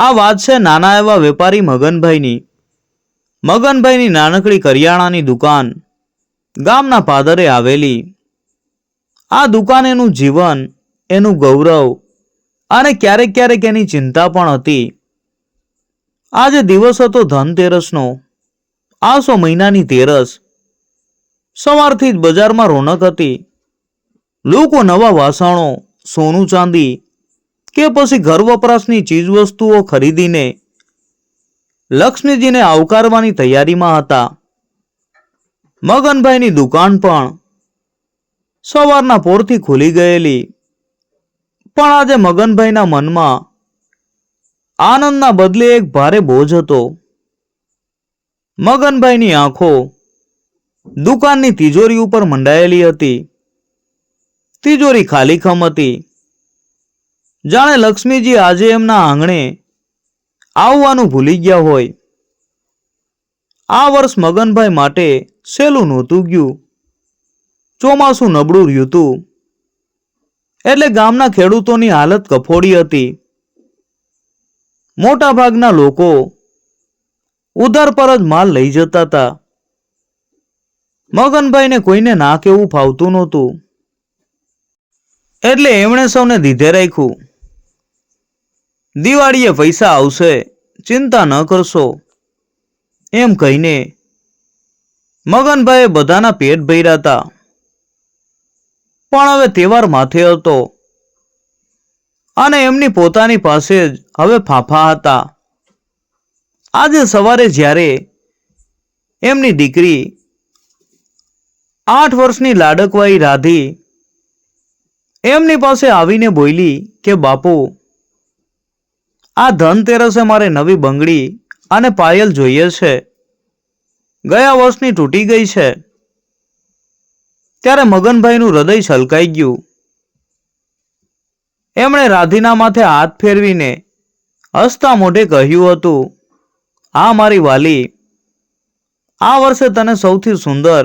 આ વાત છે નાના એવા વેપારી મગનભાઈની. મગનભાઈની નાનકડી કરિયાણાની દુકાન ગામના પાદરે આવેલી. આ દુકાન એનું જીવન, એનું ગૌરવ અને ક્યારેક ક્યારેક એની ચિંતા પણ હતી. આજે દિવસ હતો ધનતેરસનો. આસો મહિનાની તેરસ. સવારથી જ બજારમાં રોનક હતી. લોકો નવા વાસણો, સોનું ચાંદી કે પછી ઘર વપરાશની ચીજવસ્તુઓ ખરીદીને લક્ષ્મીજીને આવકારવાની તૈયારીમાં હતા. મગનભાઈની દુકાન પણ સવારના પોરથી ખુલી ગયેલી. પણ આજે મગનભાઈના મનમાં આનંદના બદલે એક ભારે બોજ હતો. મગનભાઈની આંખો દુકાનની તિજોરી ઉપર મંડાયેલી હતી. તિજોરી ખાલીખમ હતી. જાણે લક્ષ્મીજી આજે એમના આંગણે આવવાનું ભૂલી ગયા હોય. આ વર્ષ મગનભાઈ માટે સહેલું નહોતું ગયું. ચોમાસું નબળું રહ્યું હતું. એટલે ગામના ખેડૂતોની હાલત કફોડી હતી. મોટા ભાગના લોકો ઉધાર પર જ માલ લઈ જતા હતા. મગનભાઈને કોઈને ના કેવું ફાવતું નહોતું. એટલે એમણે સૌને દીધે રાખ્યું. દિવાળીએ પૈસા આવશે, ચિંતા ન કરશો. એમ કહીને મગનભાઈએ બધાના પેટ ભર્યા હતા. પણ હવે તહેવાર માથે હતો અને એમની પોતાની પાસે જ હવે ફાંફા હતા. આજે સવારે જ્યારે એમની દીકરી આઠ વર્ષની લાડકવાઈ રાધી એમની પાસે આવીને બોલી કે, બાપુ આ ધનતેરસે મારે નવી બંગડી અને પાયલ જોઈએ છે. ગયા વર્ષની તૂટી ગઈ છે. ત્યારે મગનભાઈનું હૃદય છલકાઈ ગયું. એમણે રાધીના માથે હાથ ફેરવીને હસતા મોઢે કહ્યું હતું આ મારી વાલી, આ વર્ષે તને સૌથી સુંદર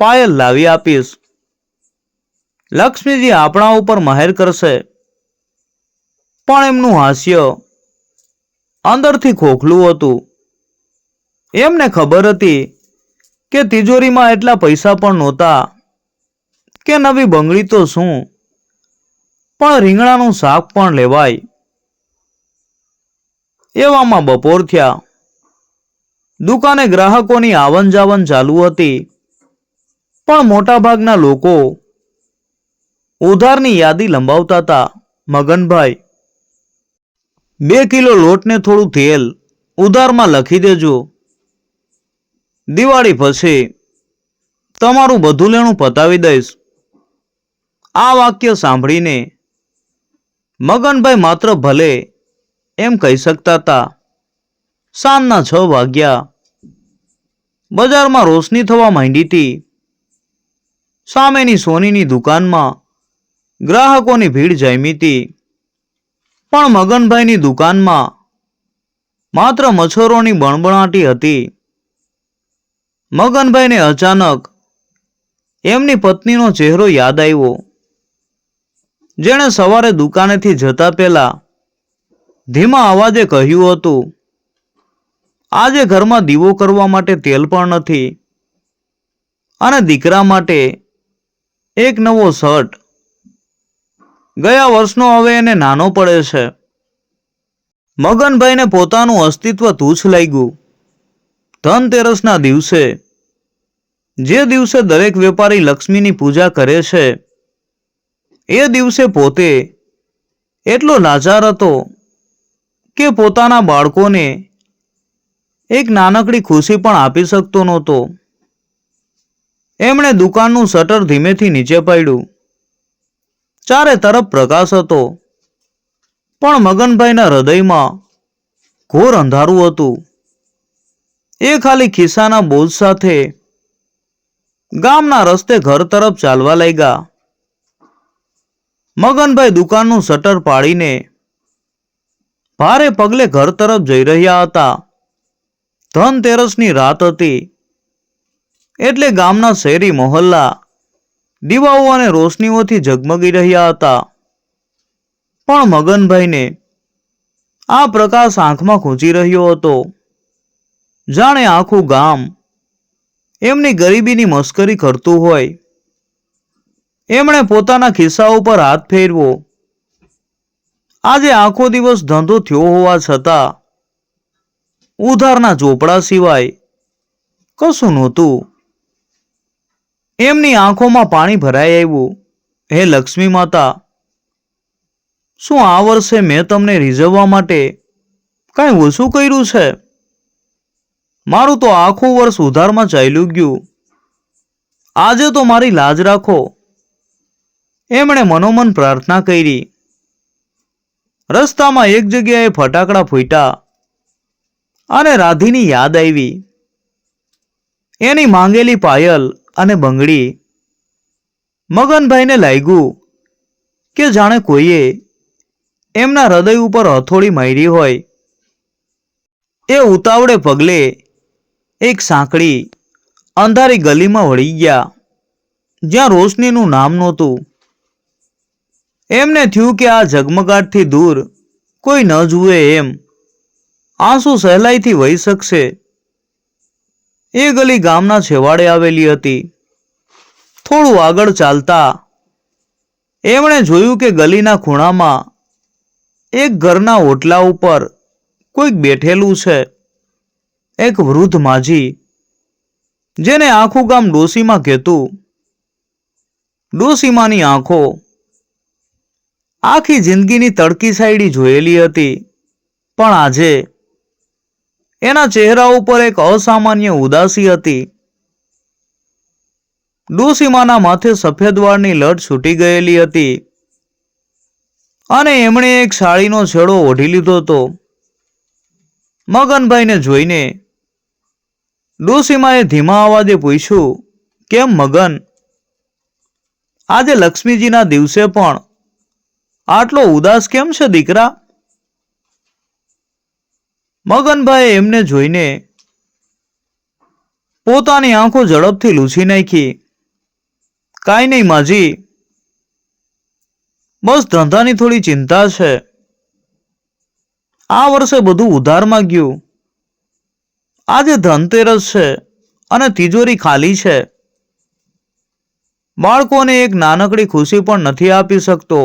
પાયલ લાવી આપીશ. લક્ષ્મીજી આપણા ઉપર મહેર કરશે. પણ એમનું હાસ્ય અંદરથી ખોખલું હતું. એમને ખબર હતી કે તિજોરીમાં એટલા પૈસા પણ નહોતા કે નવી બંગડી તો શું? પણ રીંગણાનું શાક પણ લેવાય. એવામાં બપોર થયા. દુકાને ગ્રાહકોની આવન જાવન ચાલુ હતી. પણ મોટાભાગના લોકો ઉધારની યાદી લંબાવતા હતા. મગનભાઈ બે કિલો લોટને થોડું તેલ ઉધારમાં લખી દેજો. દિવાળી પછી તમારું બધું લેણું પતાવી દઈશ. આ વાક્ય સાંભળીને મગનભાઈ માત્ર ભલે એમ કહી શકતા હતા. સાંજના છ વાગ્યા. બજારમાં રોશની થવા માંડી હતી. સામેની સોનીની દુકાનમાં ગ્રાહકોની ભીડ જામી હતી. પણ મગનભાઈની દુકાનમાં માત્ર મચ્છરોની બણબણાટી હતી. મગનભાઈને અચાનક એમની પત્નીનો ચહેરો યાદ આવ્યો. જેણે સવારે દુકાનેથી જતા પહેલા ધીમા અવાજે કહ્યું હતું, આજે ઘરમાં દીવો કરવા માટે તેલ પણ નથી અને દીકરા માટે એક નવો શર્ટ ગયા વર્ષનો હવે એને નાનો પડે છે. મગનભાઈને પોતાનું અસ્તિત્વ તુચ્છ લાગ્યું. ધનતેરસના દિવસે, જે દિવસે દરેક વેપારી લક્ષ્મીની પૂજા કરે છે, એ દિવસે પોતે એટલો લાચાર હતો કે પોતાના બાળકોને એક નાનકડી ખુશી પણ આપી શકતો નહોતો. એમણે દુકાનનું શટર ધીમેથી નીચે પાડ્યું. ચારે તરફ પ્રકાશ હતો. પણ મગનભાઈના હૃદયમાં ઘોર અંધારું હતું. એ ખાલી ખિસ્સાના બોજ સાથે ગામના રસ્તે ઘર તરફ ચાલવા લાગ્યા. મગનભાઈ દુકાનનું શટર પાડીને ભારે પગલે ઘર તરફ જઈ રહ્યા હતા. ધનતેરસની રાત હતી. એટલે ગામના શેરી મોહલ્લા દીવાઓ અને રોશનીઓથી ઝગમગી રહ્યા હતા. પણ મગનભાઈને આ પ્રકાશ આંખમાં ખૂંચી રહ્યો હતો. જાણે આખું ગામ એમની ગરીબીની મસ્કરી કરતું હોય. એમણે પોતાના ખિસ્સા ઉપર હાથ ફેરવો. આજે આખો દિવસ ધંધો થયો હોવા છતાં ઉધારના ચોપડા સિવાય કશું નહોતું. એમની આંખોમાં પાણી ભરાઈ આવ્યું. હે લક્ષ્મી માતા, શું આ વર્ષે મેં તમને રીઝવવા માટે કાંઈ ઓછું કર્યું છે? મારું તો આખું વર્ષ ઉધારમાં ચાલ્યું ગયું. આજે તો મારી લાજ રાખો. એમણે મનોમન પ્રાર્થના કરી. રસ્તામાં એક જગ્યાએ ફટાકડા ફૂટ્યા અને રાધીની યાદ આવી. એની માંગેલી પાયલ અને બંગડી મગનભાઈને લાગ્યું કે જાણે કોઈએ એમના હૃદય ઉપર હથોડી મારી હોય. એ ઉતાવળે પગલે એક સાંકડી અંધારી ગલીમાં વળી ગયા. જ્યાં રોશનીનું નામ નહોતું. એમને થયું કે આ ઝગમગાટથી દૂર કોઈ ન જુએ એમ. આંસુ સહેલાઈથી વહી શકશે. એ ગલી ગામના છેવાડે આવેલી હતી. થોડું આગળ ચાલતા એમણે જોયું કે ગલીના ખૂણામાં એક ઘરના ઓટલા ઉપર કોઈક બેઠેલું છે. એક વૃદ્ધ માજી, જેને આખું ગામ ડોસીમાં કહેતું, ડોસીમાની આંખો આખી જિંદગીની તડકી સાઈડી જોયેલી હતી, પણ આજે એના ચહેરા ઉપર એક અસામાન્ય ઉદાસી હતી. ડોસીમાના માથે સફેદ વાળની લટ છૂટી ગયેલી હતી. અને એમણે એક સાળીનો છેડો ઓઢી લીધો હતો. મગનભાઈને જોઈને ડોસીમાએ ધીમા અવાજે પૂછ્યું, કેમ મગન? આજે લક્ષ્મીજીના દિવસે પણ આટલો ઉદાસ કેમ છે દીકરા? મગનભાઈએ એમને જોઈને પોતાની આંખો ઝડપથી લૂછી નાખી. કાંઈ નહીં માજી, બસ ધંધાની થોડી ચિંતા છે. આ વર્ષે બધું ઉધારમાં ગયું આજે ધનતેરસ છે અને તિજોરી ખાલી છે. બાળકોને એક નાનકડી ખુશી પણ નથી આપી શકતો.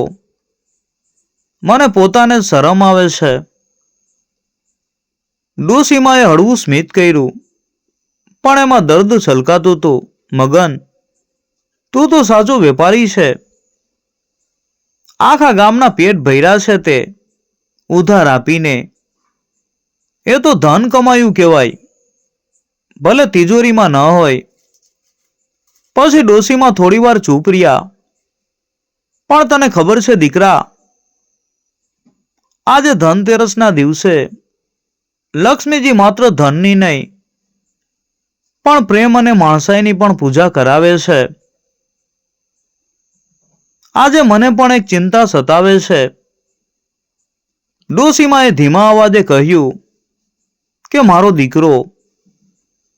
મને પોતાને શરમ આવે છે. ડોસીમાએ હળવું સ્મિત કર્યું. પણ એમાં દર્દ છલકાતું હતું મગન, તું તો સાચો વેપારી છે. આખા ગામના પેટ ભૈરા છે તે, ઉધાર આપીને. એ તો ધન કમાયું કહેવાય. ભલે તિજોરીમાં ન હોય. પછી ડોસીમાં થોડી વાર ચૂપ રહ્યા. પણ તને ખબર છે દીકરા, આજે ધનતેરસના દિવસે લક્ષ્મીજી માત્ર ધનની નહીં, પણ પ્રેમ અને માણસાઈની પણ પૂજા કરાવે છે. આજે મને પણ એક ચિંતા સતાવે છે. ડોસીમાએ ધીમા અવાજે કહ્યું કે મારો દીકરો,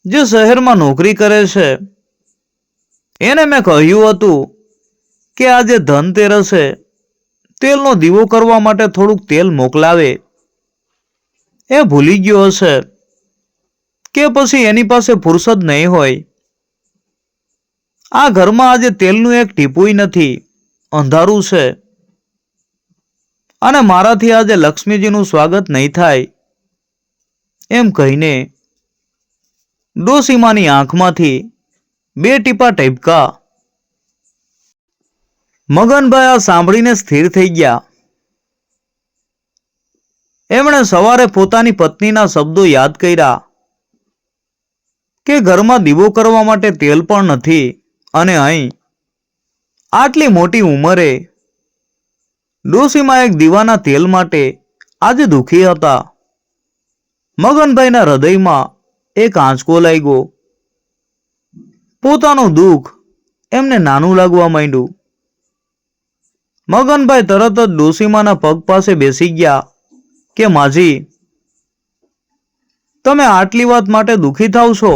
જે શહેરમાં નોકરી કરે છે, એને મેં કહ્યું હતું કે આજે ધનતેરસે તેલનો દીવો કરવા માટે થોડુંક તેલ મોકલાવે. એ ભૂલી ગયો હશે કે પછી એની પાસે ફુરસદ નહીં હોય. આ ઘરમાં આજે તેલનું એક ટીપુય નથી, અંધારું છે. અને મારાથી આજે લક્ષ્મીજીનું સ્વાગત નહીં થાય. એમ કહીને ડોસીમાની આંખમાંથી બે ટીપા ટેપકા. મગનભાઈ આ સાંભળીને સ્થિર થઈ ગયા. એમણે સવારે પોતાની પત્નીના શબ્દો યાદ કર્યા કે ઘરમાં દીવો કરવા માટે તેલ પણ નથી અને અહીં આટલી મોટી ઉંમરે ડોસીમાં એક દીવાના તેલ માટે આજે દુખી હતા. મગનભાઈના હૃદયમાં એક આંચકો લાગ્યો. પોતાનું દુઃખ એમને નાનું લાગવા માંડ્યું. મગનભાઈ તરત જ ડોસીમાના પગ પાસે બેસી ગયા. કે માજી, તમે આટલી વાત માટે દુઃખી થાવ છો?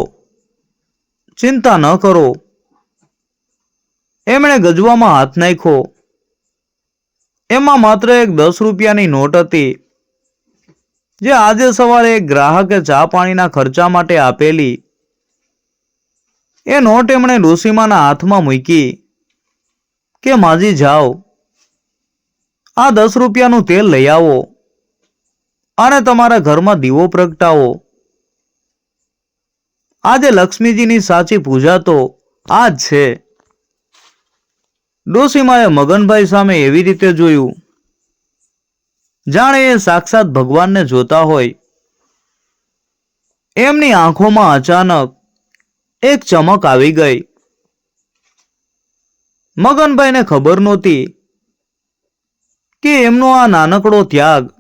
ચિંતા ન કરો. એમણે ગજવામાં હાથ નાખ્યો. એમાં માત્ર એક દસ રૂપિયાની નોટ હતી, જે આજે સવારે એક ગ્રાહકે ચા પાણીના ખર્ચા માટે આપેલી. એ નોટ એમણે ડોસીમાના હાથમાં મૂકી કે, માજી, જાઓ. આ દસ રૂપિયાનું તેલ લઈ આવો. અને તમારા ઘરમાં દીવો પ્રગટાવો. આજે લક્ષ્મીજીની સાચી પૂજા તો આ જ છે. ડોસીમાએ મગનભાઈ સામે એવી રીતે જોયું. જાણે એ સાક્ષાત ભગવાનને જોતા હોય. એમની આંખોમાં અચાનક એક ચમક આવી ગઈ. મગનભાઈને ખબર નહોતી કે એમનો આ નાનકડો ત્યાગ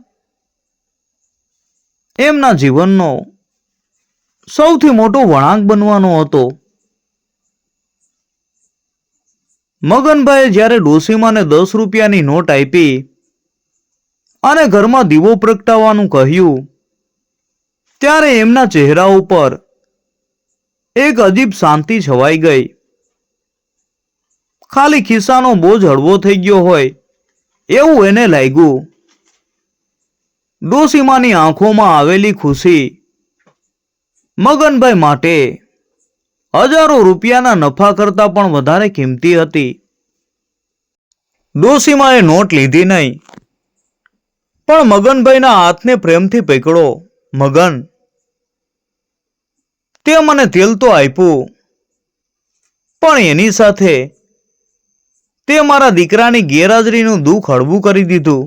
એમના જીવનનો સૌથી મોટો વળાંક બનવાનો હતો. મગનભાઈએ જ્યારે ડોસીમાને દસ રૂપિયાની નોટ આપી અને ઘરમાં દીવો પ્રગટાવવાનું કહ્યું, ત્યારે એમના ચહેરા ઉપર એક અજીબ શાંતિ છવાઈ ગઈ. ખાલી ખિસ્સાનો બોજ હળવો થઈ ગયો હોય એવું એને લાગ્યું ડોસીમાની આંખોમાં આવેલી ખુશી મગનભાઈ માટે હજારો રૂપિયાના નફા કરતાં પણ વધારે કિંમતી હતી. ડોસીમાએ નોટ લીધી નહીં. પણ મગનભાઈના હાથને પ્રેમથી પકડો. મગન, તે મને તેલ તો આપ્યું, પણ એની સાથે તે મારા દીકરાની ગેરહાજરીનું દુઃખ હળવું કરી દીધું.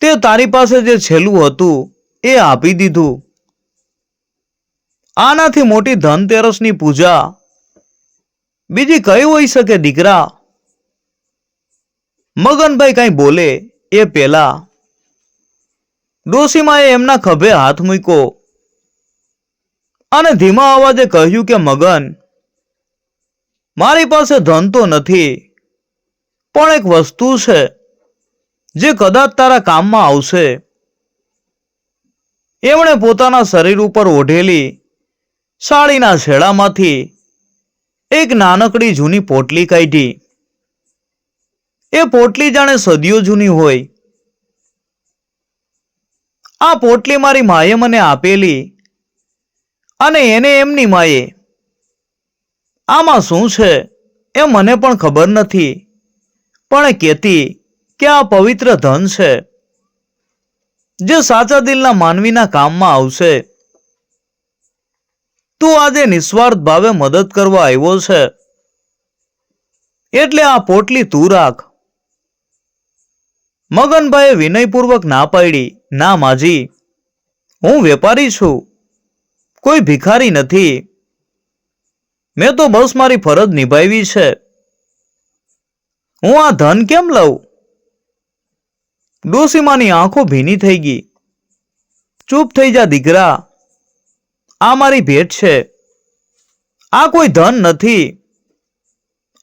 તે તારી પાસે જે છેલ્લું હતું, એ આપી દીધું. આનાથી મોટી ધનતેરસની પૂજા. બીજી કઈ હોઈ શકે દીકરા? મગનભાઈ કઈ બોલે, એ પેલા. ડોસીમાએ એમના ખભે હાથ મૂક્યો. અને ધીમા અવાજે કહ્યું કે, મગન, મારી પાસે ધન તો નથી, પણ એક વસ્તુ છે. જે કદાચ તારા કામમાં આવશે. એમણે પોતાના શરીર ઉપર ઓઢેલી સાડીના છેડામાંથી એક નાનકડી જૂની પોટલી કાઢી. એ પોટલી જાણે સદીઓ જૂની હોય. આ પોટલી મારી માએ મને આપેલી અને એને એમની માએ. આમાં શું છે એ મને પણ ખબર નથી. પણ કહેતી કે આ પવિત્ર ધન છે, જે સાચા દિલના માનવીના કામમાં આવશે. તું આજે નિસ્વાર્થ ભાવે મદદ કરવા આવ્યો છે, એટલે આ પોટલી તું રાખ. મગનભાઈએ વિનયપૂર્વક ના પાડી, ના માજી, હું વેપારી છું, કોઈ ભિખારી નથી. મેં તો બસ મારી ફરજ નિભાવી છે. હું આ ધન કેમ લઉં? ડોસીમાની આંખો ભીની થઈ ગઈ. ચૂપ થઈ જા દીકરા. આ મારી ભેટ છે. આ કોઈ ધન નથી.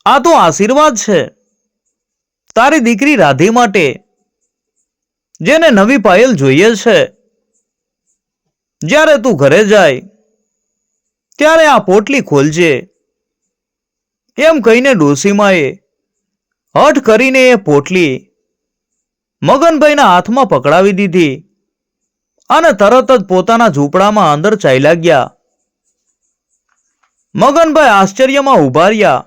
આ તો આશીર્વાદ છે. તારી દીકરી રાધી માટે, જેને નવી પાયલ જોઈએ છે. જ્યારે તું ઘરે જાય, ત્યારે આ પોટલી ખોલજે. એમ કહીને ડોસીમાએ હઠ કરીને એ પોટલી મગનભાઈના હાથમાં પકડાવી દીધી અને તરત જ પોતાના ઝૂંપડામાં અંદર ચાલ્યા ગયા. મગનભાઈ આશ્ચર્યમાં ઊભા રહ્યા.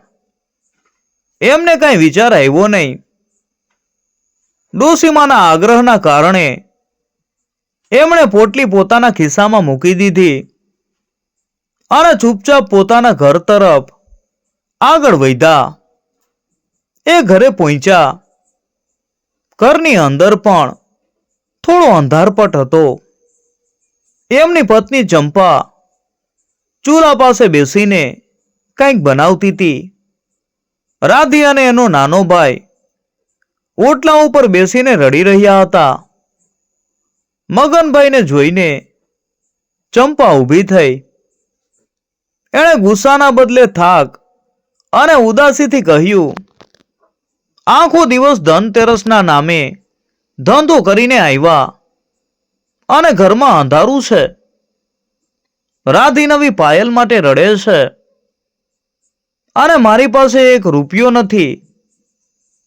એમને કાંઈ વિચાર આવ્યો નહીં. ડોસીમાના આગ્રહના કારણે એમણે પોટલી પોતાના ખિસ્સામાં મૂકી દીધી અને ચૂપચાપ પોતાના ઘર તરફ આગળ વધ્યા. એ ઘરે પહોંચ્યા. ઘરની અંદર પણ થોડો અંધારપટ હતો. એમની પત્ની ચંપા ચૂલા પાસે બેસીને કંઈક બનાવતી હતી. રાધી અને એનો નાનો ભાઈ ઓટલા ઉપર બેસીને રડી રહ્યા હતા. મગનભાઈને જોઈને ચંપા ઊભી થઈ. એણે ગુસ્સાના બદલે થાક અને ઉદાસીથી કહ્યું આખો દિવસ ધનતેરસના નામે ધંધો કરીને આવ્યા. અને ઘરમાં અંધારું છે. રાધી નવી પાયલ માટે રડે છે. અને મારી પાસે એક રૂપિયો નથી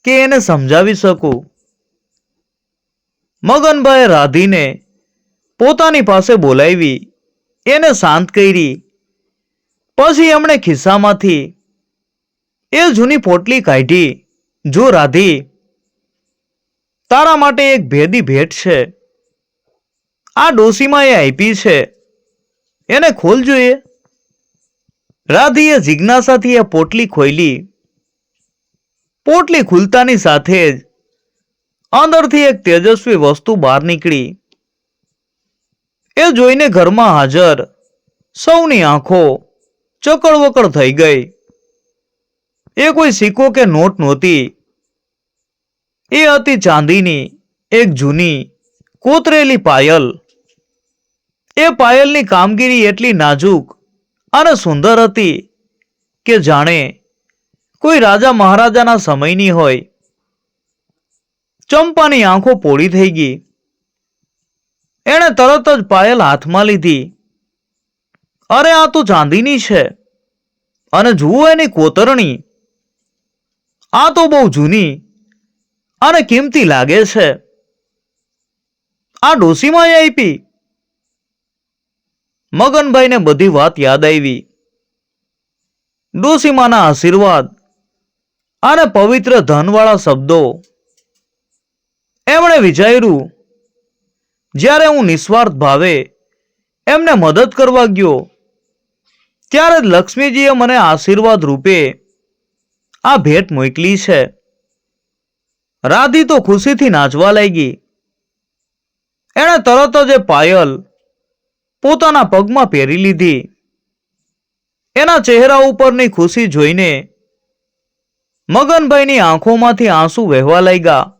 કે એને સમજાવી શકું. મગનભાઈ રાધીને પોતાની પાસે બોલાવી, એને શાંત કરી. પછી એમણે ખિસ્સામાંથી એ જૂની પોટલી કાઢી. જો રાધી, તારા માટે એક ભેદી ભેટ છે. આ ડોસીમાં એ આપી છે. એને ખોલ જોઈએ. રાધીએ જિજ્ઞાસાથી એ પોટલી ખોલી પોટલી ખુલતાની સાથે જ અંદરથી એક તેજસ્વી વસ્તુ બહાર નીકળી. એ જોઈને ઘરમાં હાજર સૌની આંખો ચકડવકડ થઈ ગઈ. એ કોઈ સિક્કો કે નોટ નહોતી. એ હતી ચાંદીની એક જૂની, કોતરેલી પાયલ. એ પાયલની કામગીરી એટલી નાજુક અને સુંદર હતી કે જાણે કોઈ રાજા મહારાજાના સમયની હોય. ચંપાની આંખો પોળી થઈ ગઈ. એણે તરત જ પાયલ હાથમાં લીધી. અરે, આ તો ચાંદીની છે અને જુઓ એની કોતરણી. આ તો બહુ જૂની અને કિંમતી લાગે છે? આ ડોસીમાં આપી. મગનભાઈને બધી વાત યાદ આવી. ડોસીમાના આશીર્વાદ અને પવિત્ર ધનવાળા શબ્દો. એમણે વિચાર્યું, જ્યારે હું નિસ્વાર્થ ભાવે એમને મદદ કરવા ગયો, ત્યારે લક્ષ્મીજીએ મને આશીર્વાદ રૂપે આ ભેટ મોકલી છે. રાધી તો ખુશીથી નાચવા લાગી. એણે તરત જ એ પાયલ પોતાના પગમાં પહેરી લીધી. એના ચહેરા ઉપરની ખુશી જોઈને મગનભાઈની આંખોમાંથી આંસુ વહેવા લાગ્યા.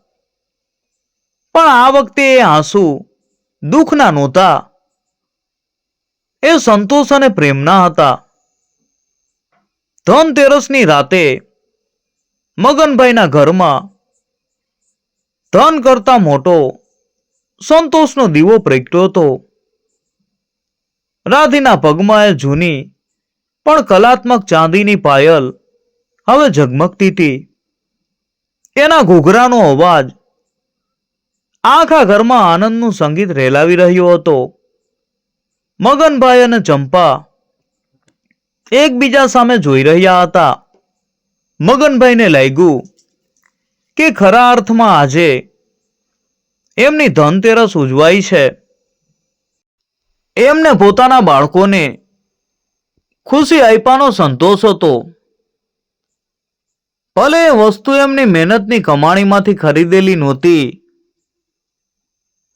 પણ આ વખતે એ આંસુ દુઃખના નહોતા. એ સંતોષ અને પ્રેમના હતા. ધનતેરસની રાતે મગનભાઈના ઘરમાં ધન કરતા મોટો સંતોષનો દીવો પ્રગટ્યો હતો. રાધીના પગમાં એ જૂની, પણ કલાત્મક ચાંદીની પાયલ હવે ઝગમગતી હતી. એના ઘૂઘરાનો અવાજ આખા ઘરમાં આનંદનું સંગીત રેલાવી રહ્યો હતો. મગનભાઈ અને ચંપા એકબીજા સામે જોઈ રહ્યા હતા. મગનભાઈને લાગ્યું કે ખરા અર્થમાં આજે એમની ધનતેરસ ઉજવાય છે. એમને પોતાના બાળકોને ખુશી આપવાનો સંતોષ હતો. ભલે એ વસ્તુ એમની મહેનતની કમાણીમાંથી ખરીદેલી નહોતી,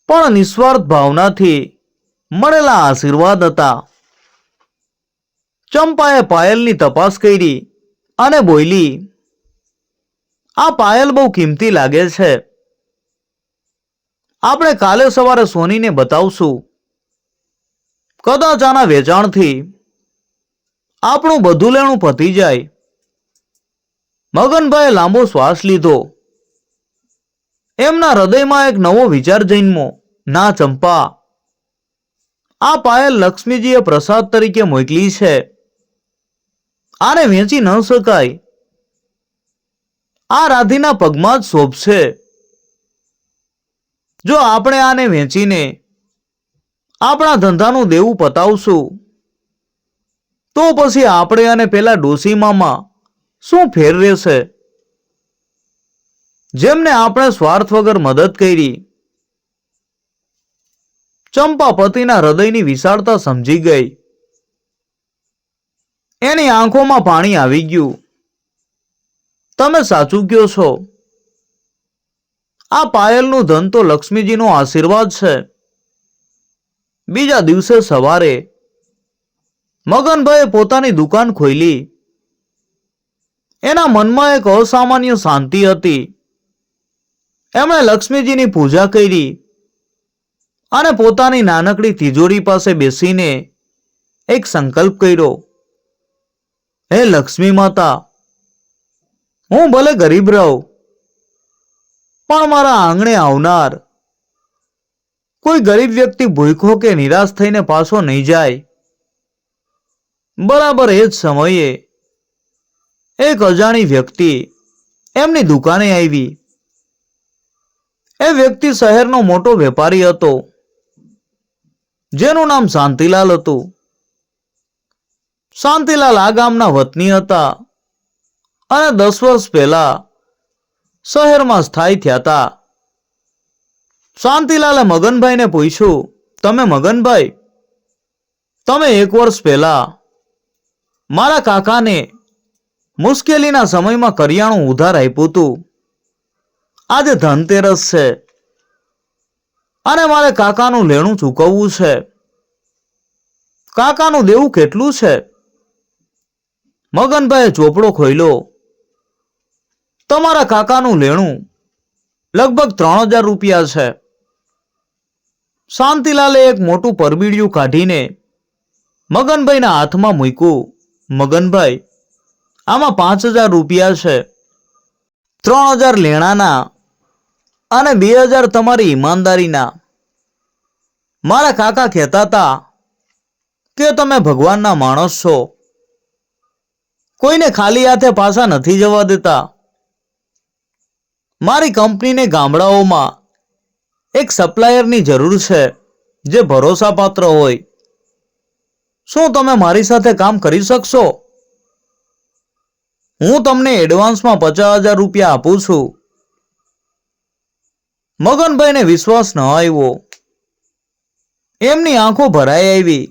પણ નિસ્વાર્થ ભાવનાથી મળેલા આશીર્વાદ હતા. ચંપાએ પાયલની તપાસ કરી અને બોલી આ પાયલ બહુ કિંમતી લાગે છે. આપણે કાલે સવારે સોનીને બતાવશું. કદાચ આના વેચાણથી આપણું બધું લેણું પતી જાય. મગનભાઈએ લાંબો શ્વાસ લીધો. એમના હૃદયમાં એક નવો વિચાર જન્મો ના ચંપા, આ પાયલ લક્ષ્મીજીએ પ્રસાદ તરીકે મોકલી છે. આને વેચી ન શકાય. આ રાધીના પગમાં જ શોભશે જો આપણે આને વેચીને આપણા ધંધાનું દેવું પતાવશું, તો પછી આપણે અને પેલા ડોસી મામા શું ફેર રહેશે? જેમને આપણે સ્વાર્થ વગર મદદ કરી ચંપા પતિના હૃદયની વિશાળતા સમજી ગઈ. એની આંખોમાં પાણી આવી ગયું. તમે સાચું કયો છો? આ પાયલનું ધન તો લક્ષ્મીજીનો આશીર્વાદ છે. બીજા દિવસે સવારે મગનભાઈએ પોતાની દુકાન ખોલી. એના મનમાં એક અસામાન્ય શાંતિ હતી. એમણે લક્ષ્મીજીની પૂજા કરી અને પોતાની નાનકડી તિજોરી પાસે બેસીને એક સંકલ્પ કર્યો. હે લક્ષ્મી માતા હું ભલે ગરીબ રહું, પણ મારા આંગણે આવનાર. કોઈ ગરીબ વ્યક્તિ ભૂખો કે નિરાશ થઈને પાછો નહીં જાય. બરાબર એ જ સમયે એક અજાણી વ્યક્તિ એમની દુકાને આવી. એ વ્યક્તિ શહેરનો મોટો વેપારી હતો, જેનું નામ શાંતિલાલ હતું. શાંતિલાલ આ ગામના વતની હતા. અને દસ વર્ષ પહેલા શહેરમાં સ્થાયી થયા હતા શાંતિલાલે મગનભાઈને પૂછ્યું, તમે મગનભાઈ, તમે એક વર્ષ પહેલા મારા કાકાને મુશ્કેલીના સમયમાં કરિયાણું ઉધાર આપ્યું હતું. આજે ધનતેરસ છે. અને મારે કાકાનું લેણું ચૂકવવું છે. કાકાનું દેવું કેટલું છે? મગનભાઈએ ચોપડો ખોલ્યો તમારા કાકાનું લેણું લગભગ ત્રણ હજાર રૂપિયા છે. શાંતિલાલે એક મોટું પરબીડિયું કાઢીને મગનભાઈના હાથમાં મૂક્યું. મગનભાઈ, આમાં પાંચ હજાર રૂપિયા છે. ત્રણ હજાર લેણાના અને બે હજાર તમારી ઈમાનદારીના. મારા કાકા કહેતા હતા કે તમે ભગવાનના માણસ છો. કોઈને ખાલી હાથે પાછા નથી જવા દેતા. મારી કંપનીને ગામડાઓમાં એક સપ્લાયરની જરૂર છે, જે ભરોસાપાત્ર હોય. શું તમે મારી સાથે કામ કરી શકશો? હું તમને એડવાન્સમાં પચાસ હજાર રૂપિયા આપું છું. મગનભાઈને વિશ્વાસ ન આવ્યો. એમની આંખો ભરાઈ આવી.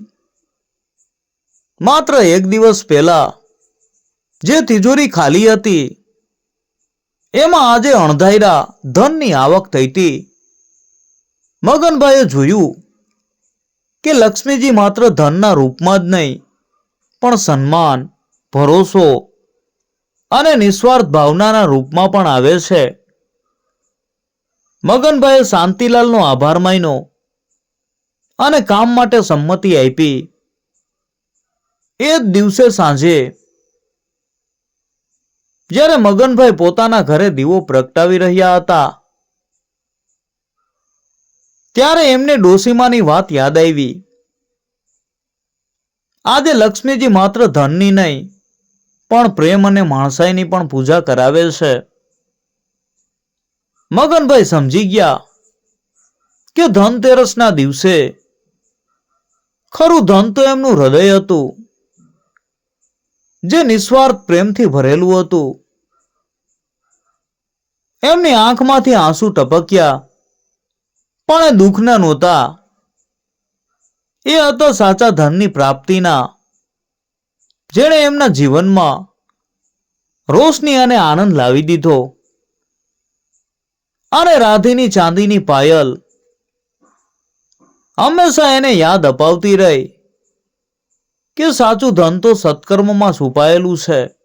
માત્ર એક દિવસ પહેલા જે તિજોરી ખાલી હતી એમાં આજે અણધાયરા ધનની આવક થઈ હતી. મગનભાઈએ જોયું કે લક્ષ્મીજી માત્ર ધનના રૂપમાં જ નહીં, પણ સન્માન, ભરોસો અને નિસ્વાર્થ ભાવનાના રૂપમાં પણ આવે છે. મગનભાઈએ શાંતિલાલનો આભાર માન્યો અને કામ માટે સંમતિ આપી. એ જ દિવસે સાંજે જ્યારે મગનભાઈ પોતાના ઘરે દીવો પ્રગટાવી રહ્યા હતા, ત્યારે એમને ડોસીમાની વાત યાદ આવી. આજે લક્ષ્મીજી માત્ર ધનની નહીં, પણ પ્રેમ અને માણસાઈની પણ પૂજા કરાવે છે. મગનભાઈ સમજી ગયા કે ધનતેરસના દિવસે, ખરું ધન તો એમનું હૃદય હતું, જે નિસ્વાર્થ પ્રેમથી ભરેલું હતું. એમની આંખમાંથી આંસુ ટપક્યા. પણ એ દુઃખના નહોતા. એ હતો સાચા ધનની પ્રાપ્તિના. જેણે એમના જીવનમાં રોશની અને આનંદ લાવી દીધો. અને રાધીની ચાંદીની પાયલ હંમેશા એને યાદ અપાવતી રહી કે સાચું ધન તો સત્કર્મમાં છુપાયેલું છે.